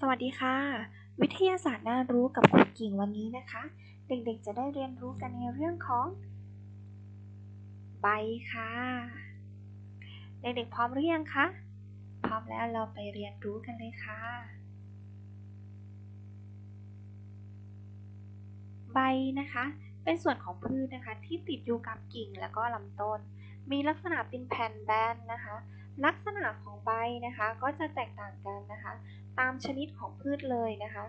สวัสดีค่ะ วิทยาศาสตร์น่ารู้กับครูกิ่งวันนี้นะคะ เด็กๆจะได้เรียนรู้กันในเรื่องของ ใบค่ะ เด็กๆพร้อมหรือยังคะ พร้อมแล้วเราไปเรียนรู้กันเลยค่ะ ใบนะคะ เป็นส่วนของพืชนะคะที่ติดอยู่กับกิ่งแล้วก็ลำต้น มีลักษณะเป็นแผ่นแบนนะคะ ลักษ ณะของใบนะคะ ก็จะแตกต่างกันนะคะ ตามชนิดของพืชเลยนะคะ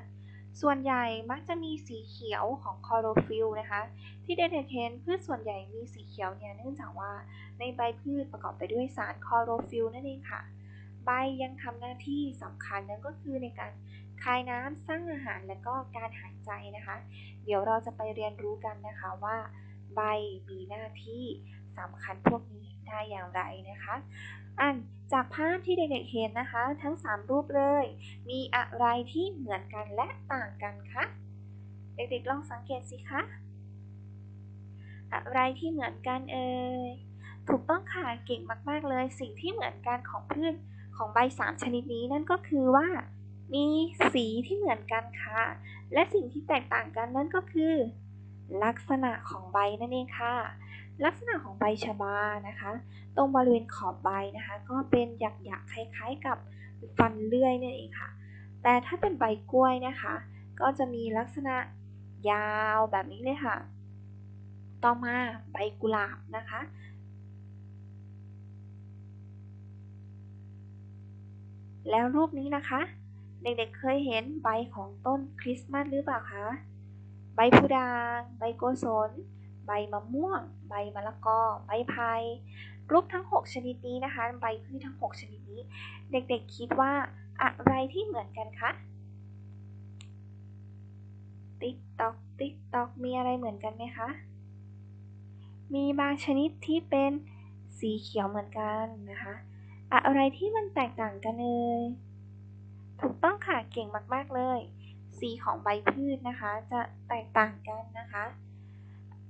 ส่วนใหญ่มักจะมีสีเขียวของคลอโรฟิลนะคะ ที่เด็กๆเห็นพืชส่วนใหญ่มีสีเขียวเนี่ยเนื่องจากว่าในใบพืชประกอบไปด้วยสารคลอโรฟิลนั่นเองค่ะ ใบยังทำหน้าที่สำคัญนั่นก็คือในการคายน้ำสร้างอาหารและก็การหายใจนะคะ เดี๋ยวเราจะไปเรียนรู้กันนะคะว่า ใบมีหน้าที่สำคัญพวกนี้ ได้อย่างไรนะคะอ่านจากภาพที่เด็กๆเห็นนะคะ ทั้ง 3 รูปเลย มีอะไรที่เหมือนกันและต่างกันคะเด็กๆลองสังเกตสิคะอะไรที่เหมือนกันเอ่ยถูกต้องค่ะเก่งมากๆเลย สิ่งที่เหมือนกันของพืชของใบสามชนิดนี้นั่นก็คือว่า มีสีที่เหมือนกันค่ะ และสิ่งที่แตกต่างกันนั่นก็คือ ลักษณะของใบนั่นเองค่ะ ลักษณะของใบชบานะคะ ตรงบริเวณขอบใบนะคะ ก็เป็นหยักๆคล้ายๆกับฟันเลื่อยนั่นเองค่ะ แต่ถ้าเป็นใบกล้วยนะคะ ก็จะมีลักษณะยาวแบบนี้เลยค่ะ ต่อมาใบกุหลาบนะคะ แล้วรูปนี้นะคะ เด็กๆเคยเห็นใบของต้นคริสต์มาสหรือเปล่าคะ ใบพูดาง ใบโกศล ใบมะม่วง ใบมะละกอ ใบไผ่รูปทั้ง 6 ชนิดนี้นะคะ ใบพืชทั้ง 6 ชนิดนี้ เด็กๆคิดว่าอะไรที่เหมือนกันคะติ๊กตอกติ๊กตอกมีอะไรเหมือนกันไหมคะ มีบางชนิดที่เป็นสีเขียวเหมือนกันนะคะ อะไรที่มันแตกต่างกันเอ่ยถูกต้องค่ะเก่งมากๆเลย สีของใบพืชนะคะ จะแตกต่างกันนะคะ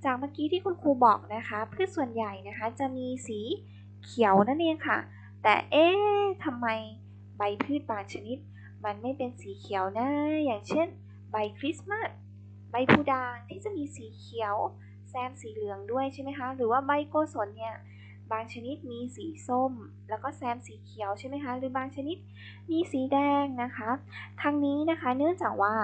จากเมื่อกี้ที่คุณครูบอกนะคะพืชส่วนใหญ่นะคะจะมีสีเขียวนั่นเองค่ะ แต่เอ๊ะทำไมใบพืชบางชนิด มันไม่เป็นสีเขียวนะ อย่างเช่น ใบคริสต์มาสใบพูดางที่จะมีสีเขียว แซมสีเหลืองด้วยใช่ไหมคะ หรือว่าใบโกศลเนี่ยบางชนิดมีสีส้ม แล้วก็แซมสีเขียวใช่ไหมคะ หรือบางชนิดมีสีแดงนะคะ ทั้งนี้นะคะเนื่องจากว่า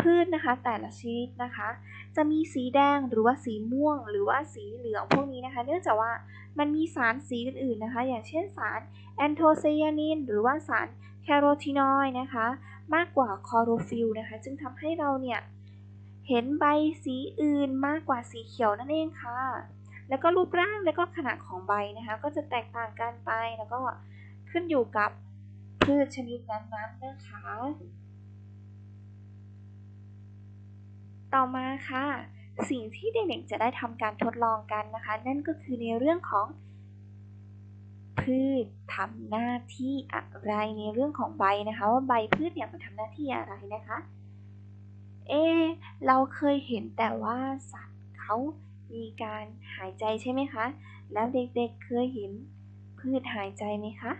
พืชนะคะแต่ละชนิดนะคะ จะมีสีแดงหรือว่าสีม่วง หรือว่าสีเหลืองพวกนี้นะคะ เนื่องจากว่ามันมีสารสีอื่นๆนะคะ อย่างเช่นสารแอนโทไซยานินหรือว่าสารแคโรทีนอยด์นะคะ มากกว่าคลอโรฟิลนะคะ จึงทำให้เราเนี่ยเห็นใบสีอื่นมากกว่าสีเขียวนั่นเองค่ะ แล้วก็รูปร่างและก็ขนาดของใบนะคะ ก็จะแตกต่างกันไปแล้วก็ขึ้นอยู่กับพืชชนิดนั้นๆนะคะ ต่อมาค่ะ สิ่งที่เด็กๆจะได้ทำการทดลองกันนะคะ นั่นก็คือในเรื่องของพืชทำหน้าที่อะไรในเรื่องของใบนะคะ ว่าใบพืชเนี่ยมันทำหน้าที่อะไรนะคะ เอ เราเคยเห็นแต่ว่าสัตว์เขามีการหายใจใช่ไหมคะ แล้วเด็กๆเคยเห็นพืชหายใจไหมคะ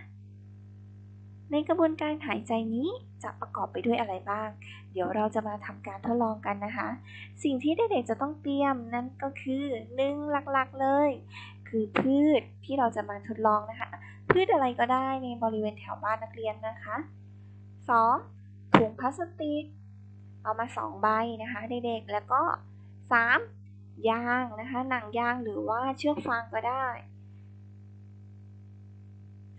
ในกระบวนการหายใจนี้จะประกอบไปด้วยอะไรบ้าง เดี๋ยวเราจะมาทำการทดลองกันนะคะ สิ่งที่เด็กๆจะต้องเตรียมนั่นก็คือหนึ่งหลักๆเลย คือพืชที่เราจะมาทดลองนะคะ พืชอะไรก็ได้ในบริเวณแถวบ้านนักเรียนนะคะ 2. ถุงพลาสติก เอามา 2 ใบนะคะเด็กๆ แล้วก็ 3. ยางนะคะ หนังยางหรือว่าเชือกฟางก็ได้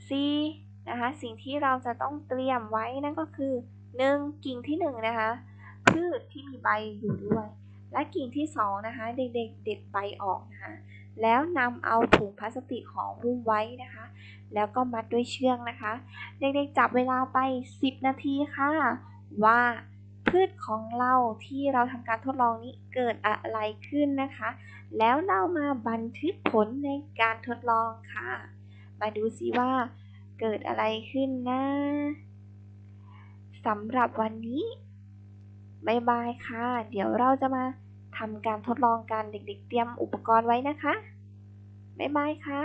4. นะคะ สิ่งที่เราจะต้องเตรียมไว้นั่นก็คือ 1. กิ่งที่1นะคะพืชที่มีใบอยู่ด้วย และกิ่งที่2นะคะเด็กๆเด็ดใบออกนะคะแล้วนำเอาถุงพลาสติกห่อหุ้มไว้นะคะ แล้วก็มัดด้วยเชือกนะคะ เด็กๆจับเวลาไป 10 นาทีค่ะ ว่าพืชของเราที่เราทำการทดลองนี้เกิดอะไรขึ้นนะคะ แล้วเรามาบันทึกผลในการทดลองค่ะ มาดูซิว่า เกิดอะไรขึ้นนะสำหรับวันนี้บายบายค่ะ เดี๋ยวเราจะมาทำการทดลองกันเด็กๆเตรียมอุปกรณ์ไว้นะคะบายบายค่ะ